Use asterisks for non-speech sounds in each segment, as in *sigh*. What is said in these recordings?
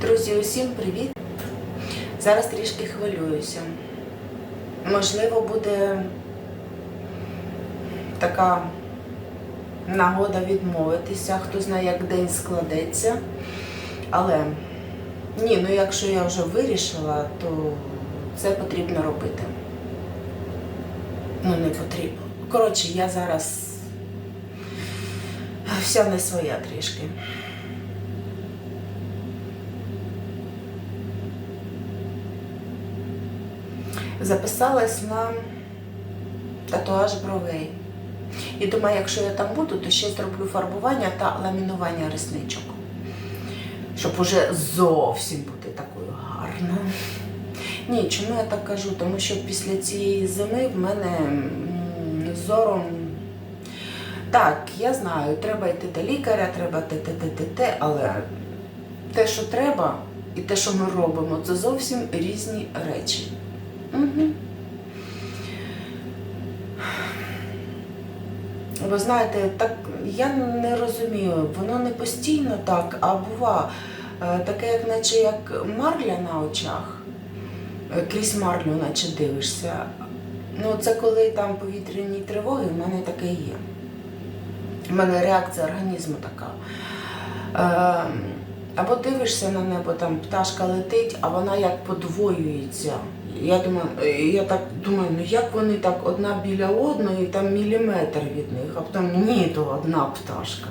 Друзі, усім привіт! Зараз трішки хвилююся. Можливо, буде така нагода відмовитися, хто знає, як день складеться. Але ні, ну якщо я вже вирішила, то це потрібно робити. Ну, не потрібно. Коротше, я зараз вся не своя трішки. Записалась на татуаж бровей. І думаю, якщо я там буду, то ще зроблю фарбування та ламінування ресничок. Щоб уже зовсім бути такою гарною. Ні, чому я так кажу? Тому що після цієї зими в мене зором. Так, я знаю, треба йти до лікаря, треба те, те, те, те, те, але те, що треба, і те, що ми робимо, це зовсім різні речі. Ви знаєте, так я не розумію, воно не постійно так, а бува е, таке, як наче як марля на очах, е, крізь марлю, наче дивишся. Ну, це коли там повітряні тривоги, в мене таке є. У мене реакція організму така. Е, або дивишся на небо, там пташка летить, а вона як подвоюється. Я думаю, я так думаю, ну як вони так одна біля одної, там міліметр від них, а потім ні, то одна пташка.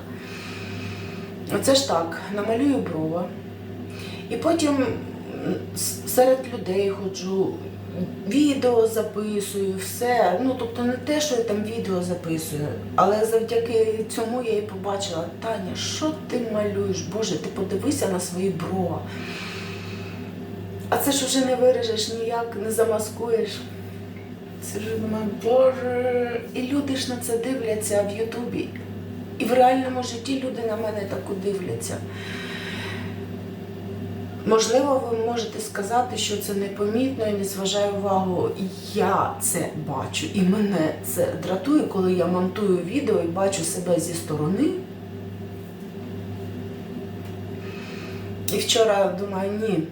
Оце ж так, намалюю брова. І потім серед людей ходжу, відео записую, все. Ну, тобто не те, що я там відео записую, але завдяки цьому я і побачила, Таня, що ти малюєш? Боже, ти подивися на свої брова. А це ж вже не виріжеш ніяк, не замаскуєш. Це ж думаю, боже. І люди ж на це дивляться в Ютубі. І в реальному житті люди на мене таку дивляться. Можливо, ви можете сказати, що це непомітно і не зважає увагу. Я це бачу, і мене це дратує, коли я монтую відео і бачу себе зі сторони. І вчора думаю, ні.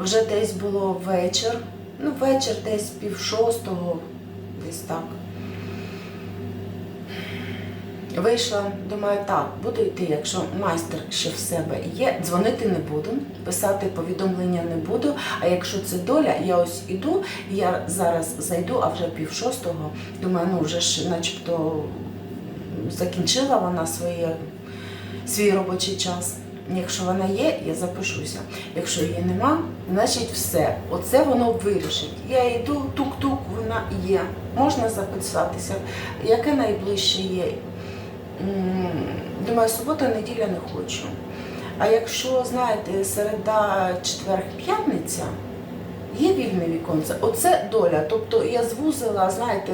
Вже десь було вечір, ну вечір десь пів шостого, десь так. Вийшла, думаю, так, буду йти, якщо майстер ще в себе є, дзвонити не буду, писати повідомлення не буду. А якщо це доля, я ось іду, я зараз зайду, а вже пів шостого, думаю, ну вже ж начебто закінчила вона своє, свій робочий час. Якщо вона є, я запишуся. Якщо її нема, значить все. Оце воно вирішить. Я йду, тук-тук, вона є. Можна записатися. Яке найближче є? Думаю, субота, неділя не хочу. А якщо, знаєте, середа, четвер, п'ятниця, є вільне віконце, оце доля. Тобто я звузила, знаєте,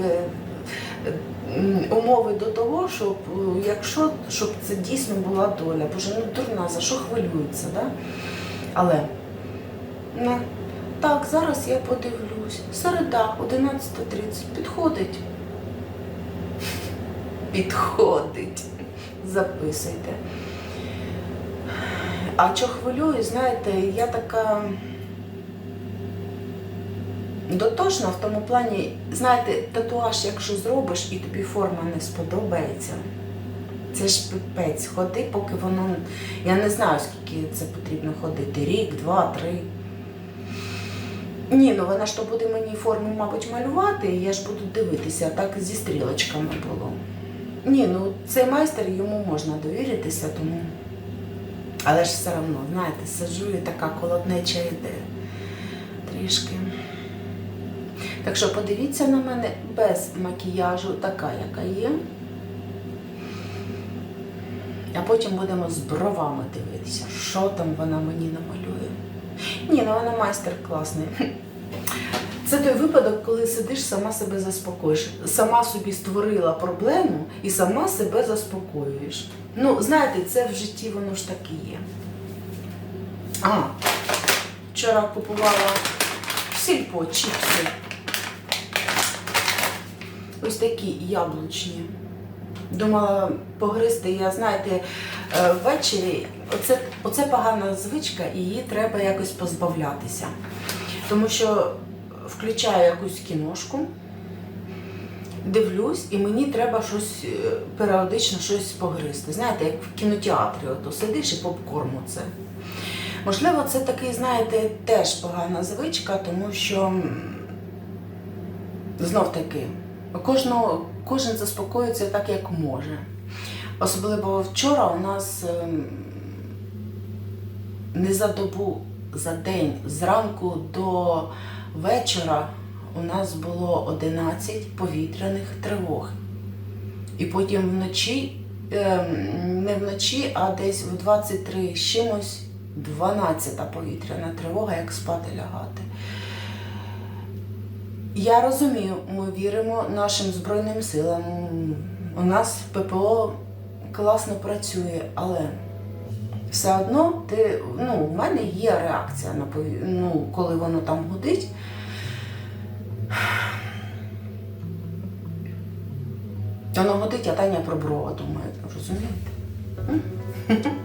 умови до того, щоб е, якщо щоб це дійсно була доля. Боже, ну дурна, за що хвилюється, да? Але ну, так, зараз я подивлюсь. Середа, 11.30, підходить. Підходить. Записуйте. А що хвилююсь, знаєте, я така дотошна в тому плані, знаєте, татуаж, якщо зробиш і тобі форма не сподобається, це ж пипець. Ходи, поки воно. Я не знаю, скільки це потрібно ходити. Рік, два, три. Ні, ну вона ж то буде мені форму, мабуть, малювати, і я ж буду дивитися, так зі стрілочками було. Ні, ну цей майстер йому можна довіритися, тому. Але ж все одно, знаєте, сиджу і така колотнеча йде трішки. Так що подивіться на мене без макіяжу, така, яка є. А потім будемо з бровами дивитися, що там вона мені намалює. Ні, ну вона майстер класний. Це той випадок, коли сидиш, сама себе заспокоїш. Сама собі створила проблему і сама себе заспокоюєш. Ну, знаєте, це в житті воно ж так і є. А, вчора купувала сільпо чіпси. Ось такі яблучні. Думала погризти, я знаєте, Е, Ввечері оце, оце погана звичка, і її треба якось позбавлятися. Тому що включаю якусь кіношку, дивлюсь, і мені треба щось е, періодично щось погризти. Знаєте, як в кінотеатрі, ото сидиш і попкорн це. Можливо, це такий, знаєте, теж погана звичка, тому що знов таки кожного, кожен заспокоюється так, як може. Особливо вчора у нас ем, не за добу, за день, зранку до вечора у нас було 11 повітряних тривог. І потім вночі, ем, не вночі, а десь в 23 з чимось 12 повітряна тривога, як спати лягати. Я розумію, ми віримо нашим Збройним силам. У нас ППО класно працює, але все одно ти, ну, в мене є реакція на ну, коли воно там гудить. Воно гудить, а Таня про брова думає, розумієте? *laughs*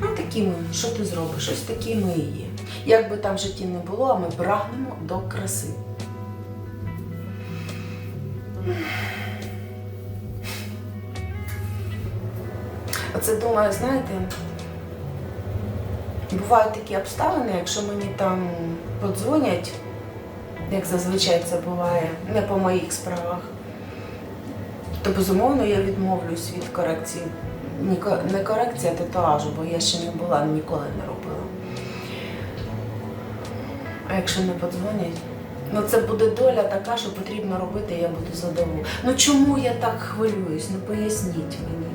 Ну, такі ми, що ти зробиш? Ось такі ми і є. Як би там в житті не було, а ми прагнемо до краси. Оце думаю, знаєте, бувають такі обставини, якщо мені там подзвонять, як зазвичай це буває, не по моїх справах, то безумовно я відмовлюсь від корекції. Не корекція татуажу, бо я ще не була, ніколи не робила. А якщо не подзвонять, ну це буде доля така, що потрібно робити, і я буду задоволена. Ну чому я так хвилююсь? Ну поясніть мені.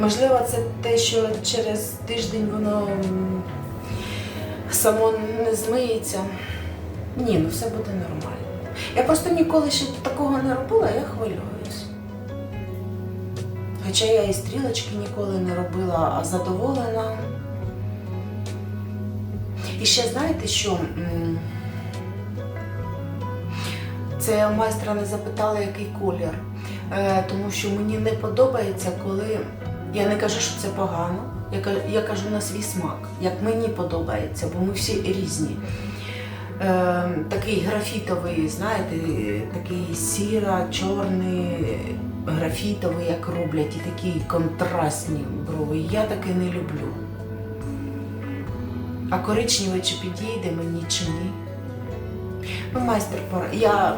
Можливо, це те, що через тиждень воно само не змиється. Ні, ну все буде нормально. Я просто ніколи ще такого не робила, я хвилююсь. Хоча я і стрілочки ніколи не робила, а задоволена. І ще знаєте що? Це майстра не запитала, який колір. Е, тому що мені не подобається, коли я не кажу, що це погано. Я, кажу на свій смак, як мені подобається, бо ми всі різні. Е, такий графітовий, знаєте, такий сіра, чорний, графітовий, як роблять, і такі контрастні брови. Я таке не люблю. А коричневий чи підійде мені чи ні? Ну, майстер. Я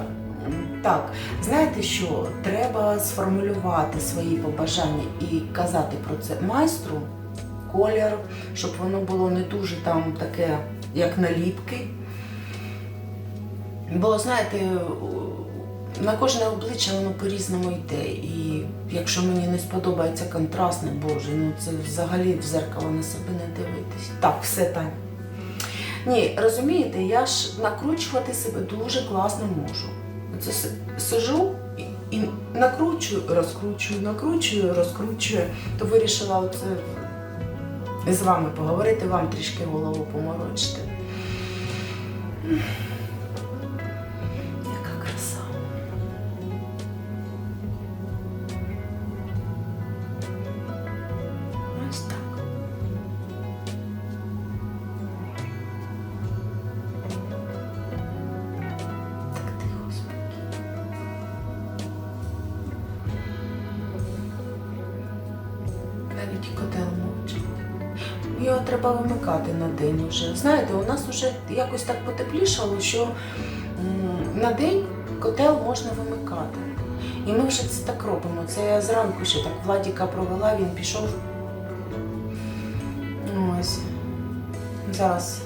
так, знаєте що? Треба сформулювати свої побажання і казати про це майстру, колір, щоб воно було не дуже там таке, як наліпки. Бо, знаєте, на кожне обличчя воно по-різному йде. І якщо мені не сподобається контрастне, боже, ну це взагалі в зеркало на себе не дивитись. Так, все Тань. Ні, розумієте, я ж накручувати себе дуже класно можу. Це сижу і, і накручую, розкручую, накручую, розкручую. То вирішила оце з вами поговорити, вам трішки голову поморочити. Навіть котел мовчить. Його треба вимикати на день вже. Знаєте, у нас вже якось так потеплішало, що на день котел можна вимикати. І ми вже це так робимо. Це я зранку ще так Владіка провела, він пішов. Ось. Зараз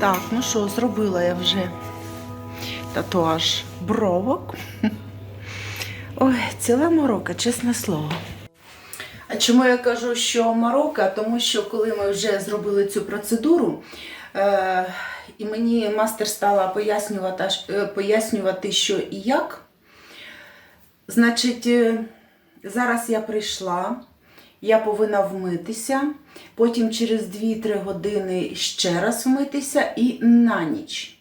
Так, ну що, зробила я вже татуаж бровок. Ой, ціла морока, чесне слово. А чому я кажу, що морока? Тому що коли ми вже зробили цю процедуру, е- і мені мастер стала пояснювати, е, пояснювати, що і як, значить, е, зараз я прийшла, я повинна вмитися, потім через 2-3 години ще раз вмитися і на ніч.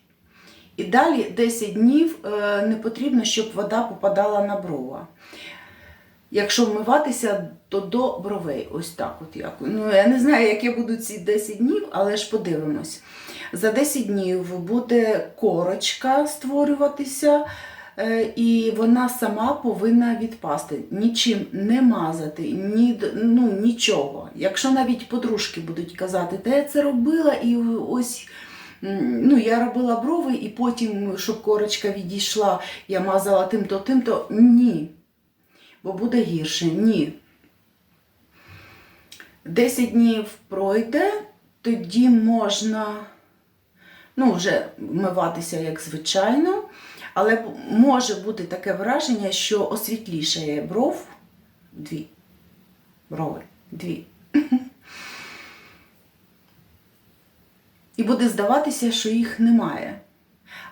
І далі 10 днів е, не потрібно, щоб вода попадала на брова. Якщо вмиватися, то до бровей. Ось так. От як. Ну, я не знаю, які будуть ці 10 днів, але ж подивимось. За 10 днів буде корочка створюватися, і вона сама повинна відпасти. Нічим не мазати, ні, ну, нічого. Якщо навіть подружки будуть казати, та я це робила, і ось. Ну, я робила брови, і потім, щоб корочка відійшла, я мазала тим-то, тим-то. Ні бо буде гірше. Ні. 10 днів пройде, тоді можна ну, вже вмиватися як звичайно, але може бути таке враження, що освітлішає бров дві. Брови дві. І буде здаватися, що їх немає.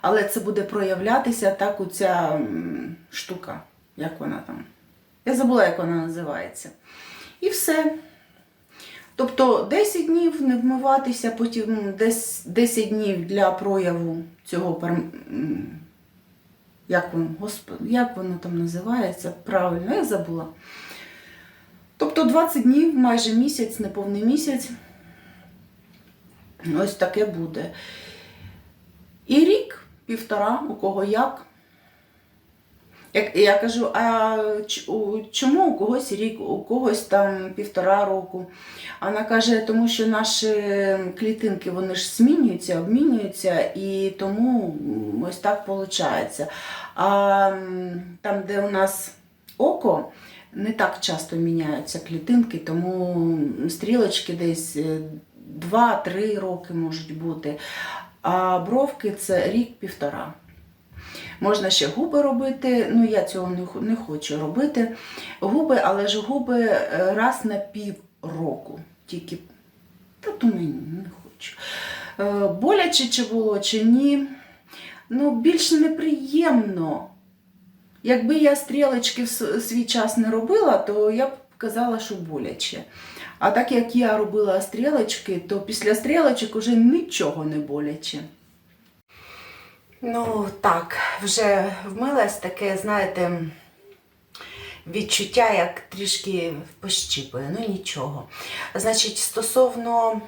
Але це буде проявлятися так оця м, штука, як вона там. Я забула, як вона називається. І все. Тобто 10 днів не вмиватися, потім 10 днів для прояву цього як воно, як воно там називається? Правильно, я забула. Тобто 20 днів, майже місяць, неповний місяць. Ось таке буде. І рік, півтора, у кого як. Як я кажу, а чому у когось рік, у когось там півтора року? Вона каже, тому що наші клітинки вони ж змінюються, обмінюються, і тому ось так виходить. А там, де у нас око, не так часто міняються клітинки, тому стрілочки десь 2-3 роки можуть бути. А бровки це рік-півтора. Можна ще губи робити, ну я цього не, хочу робити. Губи, але ж губи е, раз на пів року. Тільки та думаю, не хочу. Е, Боляче чи було, чи ні. Ну, більш неприємно. Якби я стрілочки в свій час не робила, то я б казала, що боляче. А так як я робила стрілочки, то після стрілочок уже нічого не боляче. Ну, так, вже вмилась таке, знаєте, відчуття, як трішки пощіпує, ну нічого. Значить, стосовно,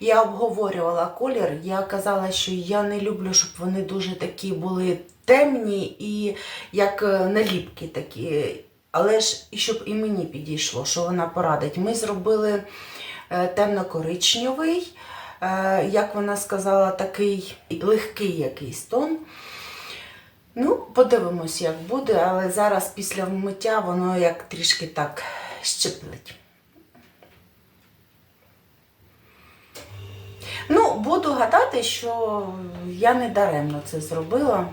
я обговорювала колір, я казала, що я не люблю, щоб вони дуже такі були темні і як е, наліпки такі. Але ж і щоб і мені підійшло, що вона порадить. Ми зробили е, темно-коричневий, як вона сказала, такий легкий якийсь тон. Ну, подивимось, як буде, але зараз після вмиття воно як трішки так щеплить. Ну, буду гадати, що я не даремно це зробила.